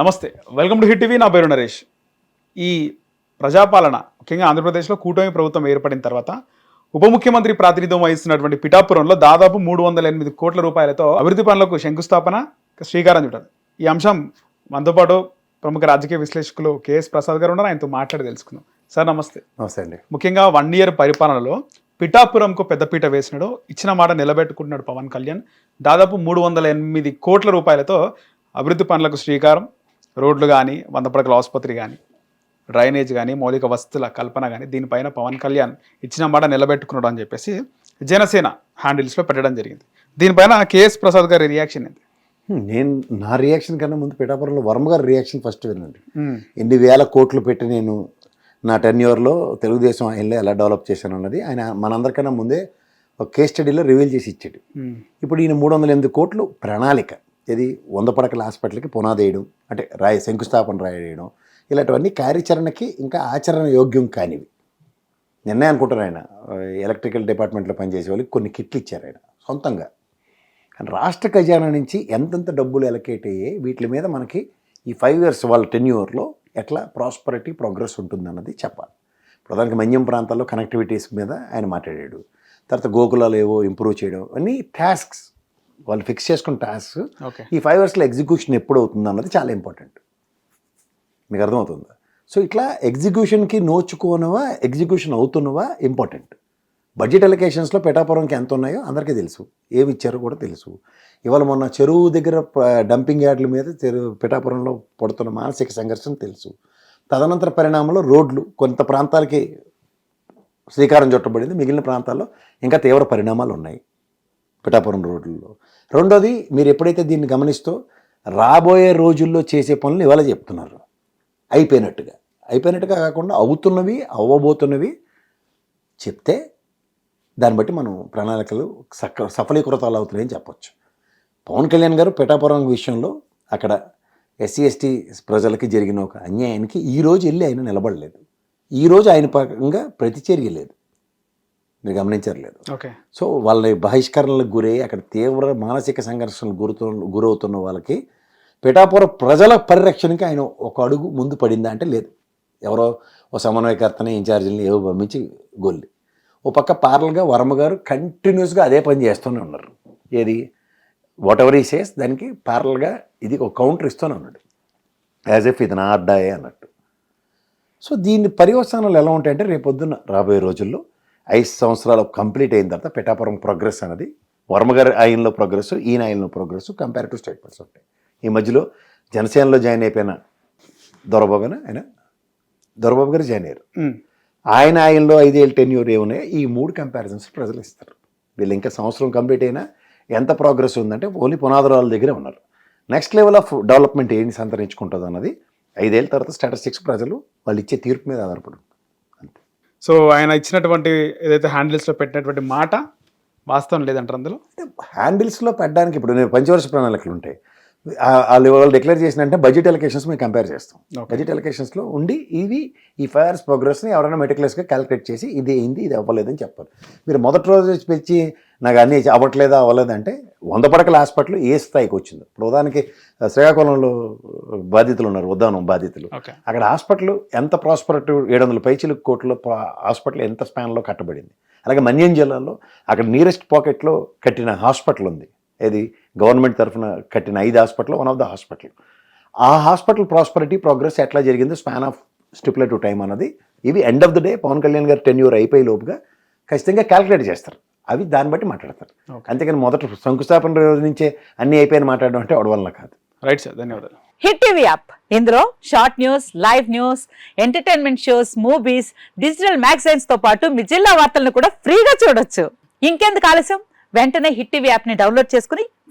నమస్తే welcome to hit TV. నా పేరు నరేష్. ఈ ప్రజాపాలన ముఖ్యంగా ఆంధ్రప్రదేశ్లో కూటమి ప్రభుత్వం ఏర్పడిన తర్వాత ఉప ముఖ్యమంత్రి ప్రాతినిధ్యం వహిస్తున్నటువంటి పిఠాపురంలో దాదాపు మూడు వందల ఎనిమిది కోట్ల రూపాయలతో అభివృద్ధి పనులకు శంకుస్థాపన శ్రీకారం చుట్టారు ఈ అంశం మనతో పాటు ప్రముఖ రాజకీయ విశ్లేషకులు కేఎస్ ప్రసాద్ గారు ఉన్నారు. ఆయనతో మాట్లాడి తెలుసుకుందాం. సార్ నమస్తే. నమస్తే అండి. ముఖ్యంగా వన్ ఇయర్ పరిపాలనలో పిఠాపురంకు పెద్దపీట వేసినాడు. ఇచ్చిన మాట నిలబెట్టుకుంటున్నాడు పవన్ కళ్యాణ్. దాదాపు మూడు వందల ఎనిమిది కోట్ల రూపాయలతో అభివృద్ధి పనులకు శ్రీకారం. రోడ్లు కానీ వంద పడకల ఆసుపత్రి కానీ డ్రైనేజ్ కానీ మౌలిక వసతుల కల్పన కానీ దీనిపైన పవన్ కళ్యాణ్ ఇచ్చిన మాట నిలబెట్టుకున్నాడు అని చెప్పేసి జనసేన హ్యాండిల్స్లో పెట్టడం జరిగింది. దీనిపైన కేఎస్ ప్రసాద్ గారి రియాక్షన్ ఏంటి? నేను నా రియాక్షన్ కన్నా ముందు పిఠాపురంలో వర్మ గారి రియాక్షన్ ఫస్ట్ వినండి. ఎన్ని వేల కోట్లు పెట్టి నేను నా టెన్యూర్లో తెలుగుదేశం ఆయనలో ఎలా డెవలప్ చేశాను అన్నది ఆయన మనందరికన్నా ముందే ఒక కేస్ స్టడీలో రివీల్ చేసి ఇచ్చాడు. ఇప్పుడు ఈయన మూడు వందల ఎనిమిది కోట్లు ప్రణాళిక. ఇది వంద పడకల హాస్పిటల్కి పునాదేయడం అంటే రాయ శంకుస్థాపన రాయడం ఇలాంటివన్నీ కార్యాచరణకి ఇంకా ఆచరణ యోగ్యం కానివి. నిన్నే అనుకుంటారు ఆయన ఎలక్ట్రికల్ డిపార్ట్మెంట్లో పనిచేసే వాళ్ళకి కొన్ని కిట్లు ఇచ్చారు ఆయన సొంతంగా. కానీ రాష్ట్ర ఖజానా నుంచి ఎంతెంత డబ్బులు ఎలకేట్ అయ్యాయి వీటి మీద మనకి ఈ ఫైవ్ ఇయర్స్ వాళ్ళ టెన్యూర్లో ఎట్లా ప్రాస్పరిటీ ప్రోగ్రెస్ ఉంటుందన్నది చెప్పాలి. ప్రధానికి మన్యం ప్రాంతాల్లో కనెక్టివిటీస్ మీద ఆయన మాట్లాడాడు. తర్వాత గోకులాలు ఏవో ఇంప్రూవ్ చేయడం అన్నీ టాస్క్స్ వాళ్ళు ఫిక్స్ చేసుకున్న టాస్క్ ఓకే ఈ ఫైవ్ ఇయర్స్లో ఎగ్జిక్యూషన్ ఎప్పుడు అవుతుంది అన్నది చాలా ఇంపార్టెంట్ మీకు అర్థమవుతుందా? సో ఇట్లా ఎగ్జిక్యూషన్కి నోచుకోనవా ఎగ్జిక్యూషన్ అవుతున్నవా ఇంపార్టెంట్ బడ్జెట్ అలొకేషన్స్లో పిఠాపురంకి ఎంత ఉన్నాయో అందరికీ తెలుసు. ఏమి ఇచ్చారో కూడా తెలుసు. ఇవాళ మొన్న చెరువు దగ్గర డంపింగ్ యార్డ్ల మీద చెరువు పిఠాపురంలో పడుతున్న మానసిక సంఘర్షణ తెలుసు. తదనంతర పరిణామంలో రోడ్లు కొంత ప్రాంతాలకి శ్రీకారం చుట్టబడింది. మిగిలిన ప్రాంతాల్లో ఇంకా తీవ్ర పరిణామాలు ఉన్నాయి. పిఠాపురం రోడ్లలో రెండోది మీరు ఎప్పుడైతే దీన్ని గమనిస్తో రాబోయే రోజుల్లో చేసే పనులు ఇవాళ చెప్తున్నారు. అయిపోయినట్టుగా. అయిపోయినట్టుగా కాకుండా అవుతున్నవి అవ్వబోతున్నవి చెప్తే దాన్ని బట్టి మనం ప్రణాళికలు సక సఫలీకృతాలు అవుతున్నాయని చెప్పొచ్చు. పవన్ కళ్యాణ్ గారు పిఠాపురం విషయంలో అక్కడ ఎస్సీ ఎస్టీ ప్రజలకి జరిగిన ఒక అన్యాయానికి ఈ రోజు వెళ్ళి ఆయన నిలబడలేదు. ఈ రోజు ఆయన పరంగా ప్రతిచర్య లేదు. మీరు గమనించట్లేదు ఓకే. సో వాళ్ళ బహిష్కరణలకు గురై అక్కడ తీవ్ర మానసిక సంఘర్షణలు గురుతు గురవుతున్న వాళ్ళకి పిఠాపుర ప్రజల పరిరక్షణకి ఆయన ఒక అడుగు ముందు పడిందా అంటే లేదు. ఎవరో ఓ సమన్వయకర్తని ఇన్ఛార్జీని ఏవో పంపించి గొల్లి. ఓ పక్క పార్లర్గా వర్మ గారు కంటిన్యూస్గా అదే పని చేస్తూనే ఉన్నారు. ఏది? వాట్ ఎవర్ ఈ సేస్ దానికి పార్లర్గా ఇది ఒక కౌంటర్ ఇస్తూనే ఉన్నాడు. యాజ్ ఎఫ్ ఇది నా అడ్డాయే అన్నట్టు. సో దీని పర్యవసానాలు ఎలా ఉంటాయంటే రేపొద్దున రాబోయే రోజుల్లో ఐదు సంవత్సరాలు కంప్లీట్ అయిన తర్వాత పిఠాపురం ప్రోగ్రెస్ అనేది వర్మగారి ఆయనలో ప్రోగ్రెస్ ఈయన ఆయనలో ప్రోగ్రెస్ కంపారిటివ్ స్టేట్మెంట్స్ ఉంటాయి ఈ మధ్యలో జనసేనలో జాయిన్ అయిపోయిన దొరబాబున ఆయన దొరబాబు గారు జాయిన్ అయ్యారు. ఆయన ఆయనలో ఐదేళ్ళు టెన్యూర్ ఏమున్నాయో ఈ మూడు కంపారిజన్స్ ప్రజలు ఇస్తారు. వీళ్ళు ఇంకా సంవత్సరం కంప్లీట్ అయినా ఎంత ప్రోగ్రెస్ ఉందంటే ఓన్లీ పునాదురాల దగ్గరే ఉన్నారు. నెక్స్ట్ లెవెల్ ఆఫ్ డెవలప్మెంట్ ఏంటి సంతరించుకుంటుంది అన్నది ఐదేళ్ళ తర్వాత స్టాటిస్టిక్స్ ప్రజలు వాళ్ళు ఇచ్చే తీర్పు మీద ఆధారపడి సో ఆయన ఇచ్చినటువంటి ఏదైతే హ్యాండిల్స్లో పెట్టినటువంటి మాట వాస్తవం లేదంటారు అందులో? అంటే హ్యాండిల్స్లో పెట్టడానికి ఇప్పుడు నేను పంచవర్ష ప్రణాళికలు ఉంటాయి. వాళ్ళు వాళ్ళు డిక్లేర్ చేసినంటే బడ్జెట్ ఎలకేషన్స్ మేము కంపేర్ చేస్తాం. బడ్జెట్ ఎలకేషన్స్లో ఉండి ఇవి ఈ ఫైర్స్ ప్రోగ్రెస్ని ఎవరైనా మెటిక్యులస్గా క్యాలిక్యులేట్ చేసి ఇది అయింది ఇది అవ్వలేదని చెప్పాలి మీరు మొదటి రోజు పెంచి నాకు అన్నీ అవ్వట్లేదా అవ్వలేదంటే వంద పడకల హాస్పిటల్ ఏ స్థాయికి వచ్చింది. ఇప్పుడు ఉదాహరణకి శ్రీకాకుళంలో బాధితులు ఉన్నారు ఉద్దానం బాధితులు. అక్కడ హాస్పిటల్ ఎంత ప్రాస్పరేటివ్ ఏడు వందల పైచిలు కోట్ల హాస్పిటల్ ఎంత స్పాన్లో కట్టబడింది. అలాగే మన్యం జిల్లాలో అక్కడ నియరెస్ట్ పాకెట్లో కట్టిన హాస్పిటల్ ఉంది. ఏది? గవర్నమెంట్ తరఫున కట్టిన ఐదు hospital one of the hospital ఆ హాస్పిటల్ ప్రాస్పరిటీ ప్రోగ్రెస్ ఎట్లా జరిగిందో స్పాన్ ఆఫ్ స్టిపులేటివ్ టైం అన్నది ఇవి end of the day Pavan Kalyan గారు టెన్యూర్ అయిపోయి లోపుగా ఖచ్చితంగా క్యాలిక్యులేట్ చేస్తారు. అవి దాన్ని బట్టి మాట్లాడతారు. అంతేకాని మొదట శంకుస్థాపన రోజు నుంచే అన్నీ అయిపోయిన మాట్లాడడం అంటే వల్ల కాదు. రైట్ సార్ ధన్యవాదాలు. హిట్ టీవీ యాప్ ఇందులో short news live news entertainment shows movies digital మ్యాగజైన్స్తో పాటు మీ జిల్లా వార్తలను కూడా ఫ్రీగా చూడొచ్చు. ఇంకెందుకు ఆలస్యం? వెంటనే హిట్ టీవీ యాప్ని డౌన్లోడ్ చేసుకుని